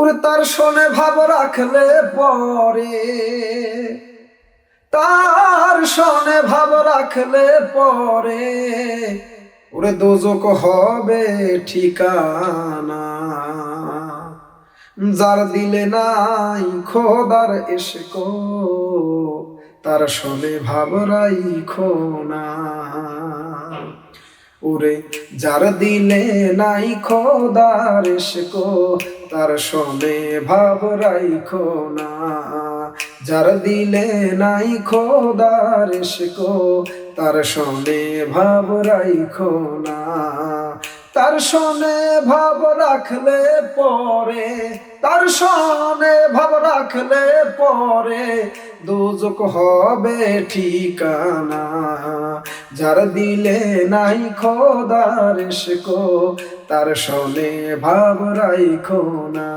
ওরে তার শোনে ভাব রাখলে পরে। তার শোনে ভাব রাখলে পরে। ওরে দোজক হবে ঠিকানা। যার দিলে নাই খোদার এসে কো তার শোনে ভাব রাইখো না। ওরে, যার দিলে নাই খোদার কো তার শোনে ভাব রাইখো না। যার দিলে নাই খোদার কো তার শোনে ভাব রাইখো না। তার শোনে ভাব রাখলে পরে, তার শোনে ভাব রাখলে পরে দুজক হবে ঠিকানা। যার দিলে নাই খোদার কো তার শোনে ভাব রাইখো না।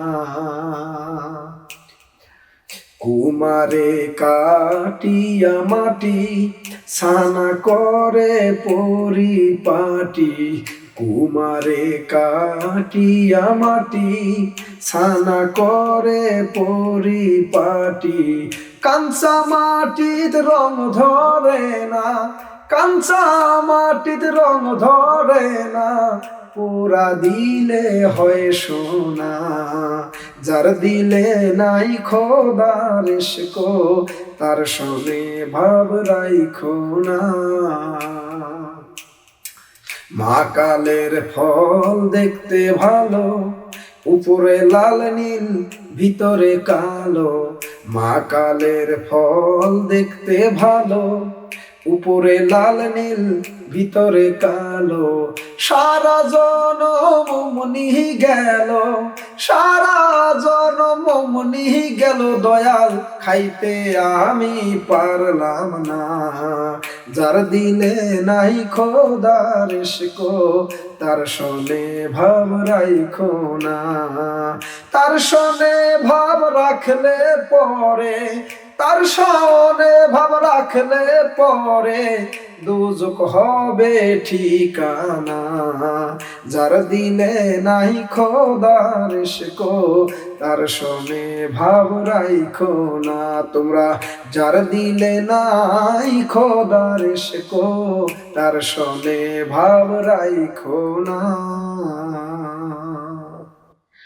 কুমারে কাটিয়া মাটি, সানা করে পরিপাটি কুমারে কাটিয়া মাটি সানা করে পরিপাটি। কাঞ্চা মাটিত রং ধরে না, কাঞ্চা মাটিত রং ধরে না। পুরা দিলে হয় সোনা, যার দিলে নাই খোদার কো তার সনে ভাব রাইখো না। মা কালের ফল দেখতে ভালো, উপরে লাল, নীল, ভিতরে কালো। মা কালের ফল দেখতে ভালো উপরে লাল নীল, ভিতরে কালো। সারা জনম নিহি গেল, সারা জনম নিহি গেল। দয়াল খাইতে আমি পারলাম না। যার দিলে নাই খোদার কো তার শোনে ভাব রাইখো না। তার শোনে ভাব রাখলে পরে তার শোনে ভাব রাখলে পরে দুজক হবে ঠিকানা। যার দিলে নাই খোদার কো তার শোনে ভাব রাইখো না তোমরা। যার দিলে নাই খোদার কো তার শোনে ভাব রাইখো না।